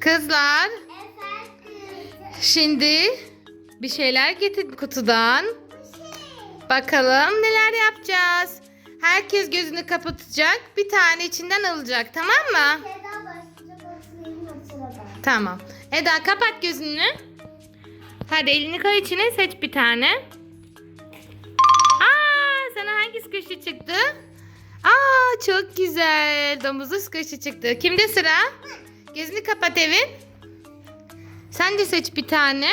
Kızlar şimdi bir şeyler getirdim kutudan. Bakalım neler yapacağız. Herkes gözünü kapatacak. Bir tane içinden alacak tamam mı? Tamam. Eda kapat gözünü. Hadi elini koy içine seç bir tane. Aa, sana hangi squishy çıktı? Aa, çok güzel. Domuzlu squishy çıktı. Kimde sıra? Gözünü kapat Evin. Sen de seç bir tane.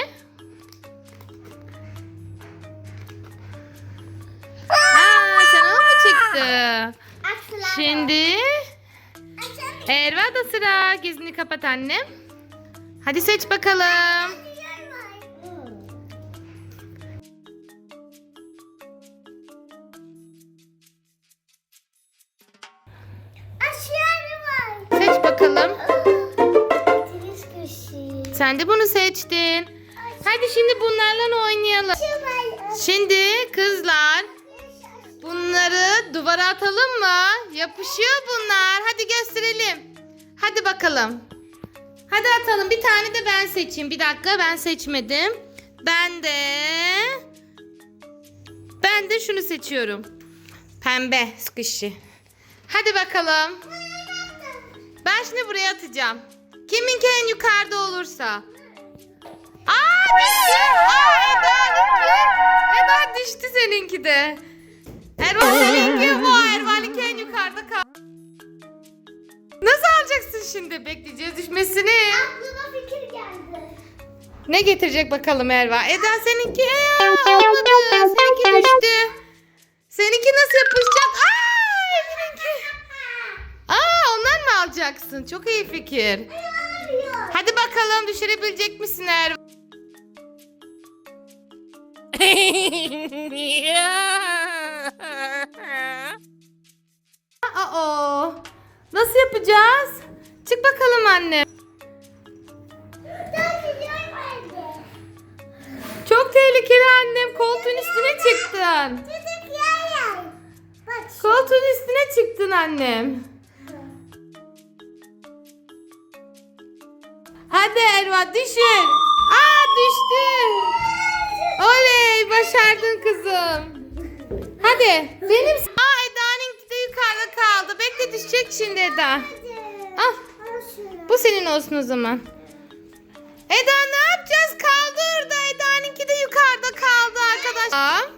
Aa, sana mu çıktı? Şimdi Erva da sıra. Gözünü kapat annem. Hadi seç bakalım. Seç bakalım. Sen de bunu seçtin. Hadi şimdi bunlarla oynayalım. Şimdi kızlar bunları duvara atalım mı? Yapışıyor bunlar. Hadi gösterelim. Hadi bakalım. Hadi atalım. Bir tane de ben seçeyim. Bir dakika ben seçmedim. Ben de ben de şunu seçiyorum. Pembe squishy. Hadi bakalım. Ben şimdi buraya atacağım. Kiminki en yukarıda olursa. Aa düştü. Aa Eda'nınki. Eda düştü seninki de. Ervan seninki bu. Ervan'ınki en yukarıda kaldı. Nasıl alacaksın şimdi? Bekleyeceğiz düşmesini. Aklıma fikir geldi. Ne getirecek bakalım Erva? Eda seninki Aa, olmadı. Seninki düştü. Seninki nasıl yapışacak? Aa. Aa ondan mı alacaksın? Çok iyi fikir. Hadi bakalım düşürebilecek misin Erva? Aa, nasıl yapacağız? Çık bakalım anne. Çok tehlikeli annem. Koltuğun üstüne çıktın. Koltuğun üstüne çıktın annem. Hadi Erva düşün. Aa düştü. Oley başardın kızım. Hadi benim... Aa Eda'nınki de yukarıda kaldı. Bekle düşecek şimdi Eda. Al. Bu senin olsun o zaman. Eda ne yapacağız? Kaldı orada. Eda'nınki de yukarıda kaldı arkadaşlar.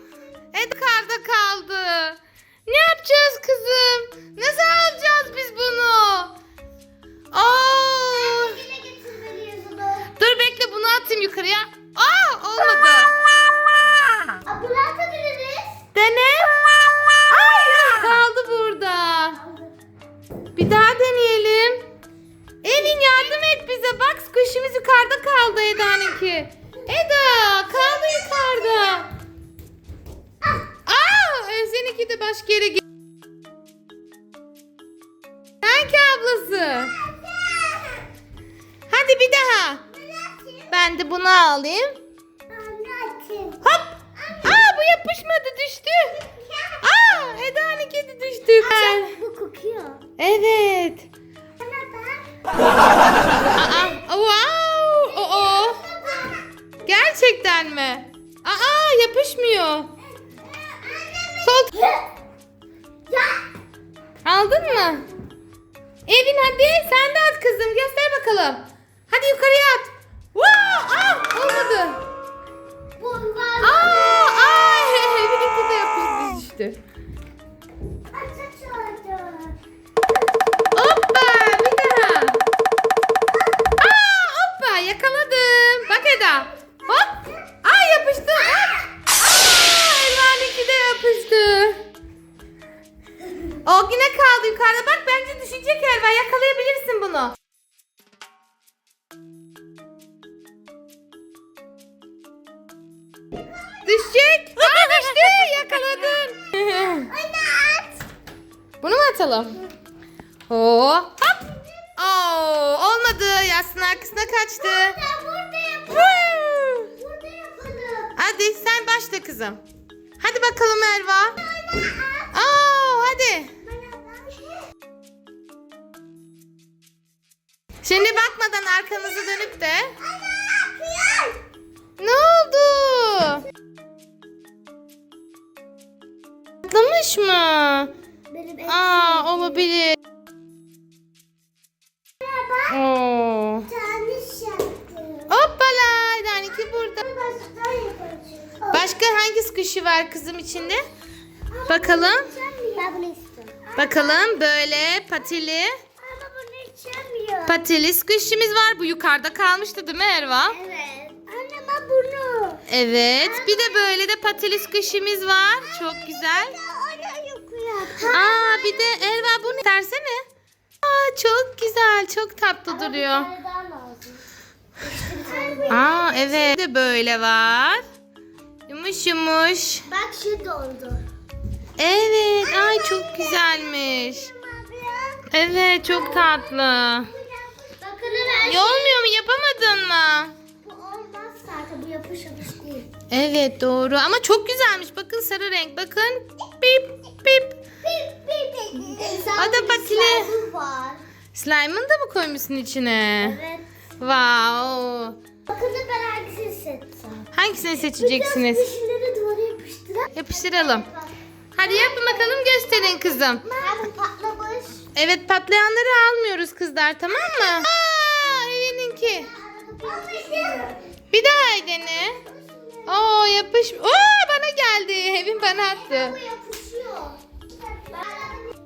Kaldı Eda'nınki. Eda kaldı yukarıda. Aa seninki de başka yere gitti. Sanki ablası. Hadi bir daha. Ben de bunu alayım. Hop. Aa bu yapışmadı düştü. Aa Eda'nınki de düştü. Bu kokuyor. Evet. Aa, wow. Gerçekten mi? Aa yapışmıyor. Kol aldın mı? Evin hadi sen de at kızım göster bakalım. Hadi yukarıya at. Wow! Ah, olmadı. Aa, ay, Evin'inki de yapıştı düştü. Elvan. Yakalayabilirsin bunu. Düşecek. Aa düştü. Yakaladın. Bunu mu atalım? Oo. Hop. Oo, olmadı. Yastığın arkasına kaçtı. Woo. Hadi sen başla kızım. Hadi bakalım Erva. Aa, hadi. Şimdi bakmadan arkanızı dönüp de. Ne oldu? Patlamış mı? Benim en Aa olabilir. Oo. Hoppala. Daniki burada. Baştan yapacağım. Başka hangi squishy var kızım içinde? Bakalım. Bakalım böyle patili. Patili squishy'miz var. Bu yukarıda kalmıştı değil mi Erva? Evet. Anne ben bunu. Evet. Bir de böyle de patili squishy'miz var. Çok güzel. Aa bir de Erva bunu istersene. Aa çok güzel. Çok tatlı duruyor. Aa evet. Bir de böyle var. Yumuş yumuş. Bak şu doldu. Evet. Ay çok güzelmiş. Evet çok tatlı. Bakın ben Ya olmuyor mu? Yapamadın mı? Bu olmaz zaten. Bu yapış yapış değil. Evet doğru ama çok güzelmiş. Bakın sarı renk. Bakın. Pip pip. Bip bip bip. O da patili. Slime'ı var. Slime'ını da mı koymuşsun içine? Evet. Wow. Bakın da ben hangisini seçsem. Hangisini seçeceksiniz? Biraz duvara. Yapıştıralım. Hadi yapın bakalım gösterin kızım. Patlamış. Evet patlayanları almıyoruz kızlar tamam mı? Aa evininki. Bir daha dene. Oo yapış. Oo bana geldi. Evin bana attı.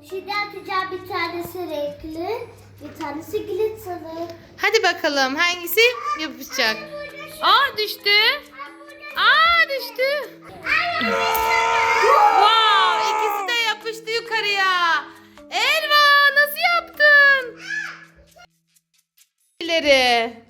Şimdi atacağım bir tanesi renkli. Bir tanesi glitterlı. Hadi bakalım hangisi yapışacak. Aa düştü. Aa düştü. Wow ikisi de yapıştı yukarıya. Erva nasıl yaptın? İleri.